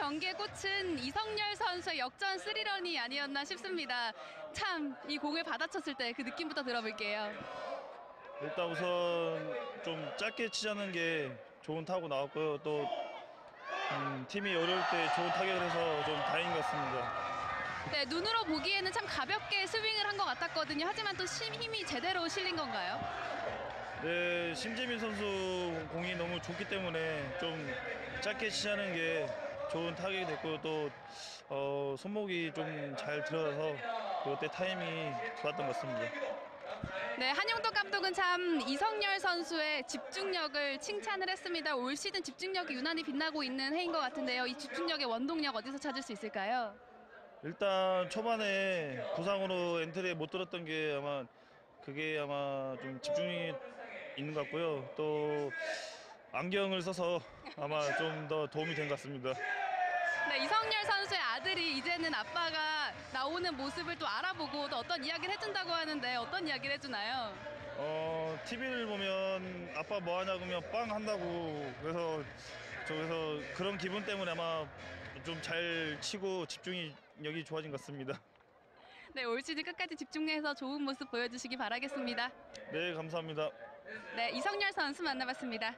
경기의 꽃은 이성열 선수의 역전 스리런이 아니었나 싶습니다. 참 이 공을 받아쳤을 때 그 느낌부터 들어볼게요. 일단 우선 좀 짧게 치자는 게 좋은 타구 나왔고요. 또 음, 팀이 어려울 때 좋은 타격을 해서 좀 다행인 것 같습니다. 네, 눈으로 보기에는 참 가볍게 스윙을 한 것 같았거든요. 하지만 또 심- 힘이 제대로 실린 건가요? 네, 심재민 선수 공이 너무 좋기 때문에 좀 짧게 치자는 게 좋은 타격이 됐고 또 어, 손목이 좀 잘 들어서 그때 타이밍이 좋았던 것 같습니다. 네, 한용덕 감독은 참 이성열 선수의 집중력을 칭찬을 했습니다. 올 시즌 집중력이 유난히 빛나고 있는 해인 것 같은데요. 이 집중력의 원동력 어디서 찾을 수 있을까요? 일단 초반에 부상으로 엔트리에 못 들었던 게 아마 그게 아마 좀 집중이 있는 것 같고요. 또 안경을 써서 아마 좀 더 도움이 된 것 같습니다. 네, 이성열 선수의 아들이 이제는 아빠가 나오는 모습을 또 알아보고 또 어떤 이야기를 해준다고 하는데 어떤 이야기를 해주나요? 어, TV를 보면 아빠 뭐 하냐고 하면 빵 한다고 그래서 저 그래서 그런 기분 때문에 아마 좀 잘 치고 집중이 여기 좋아진 것 같습니다. 네, 올 시즌 끝까지 집중해서 좋은 모습 보여주시기 바라겠습니다. 네, 감사합니다. 네, 이성열 선수 만나봤습니다.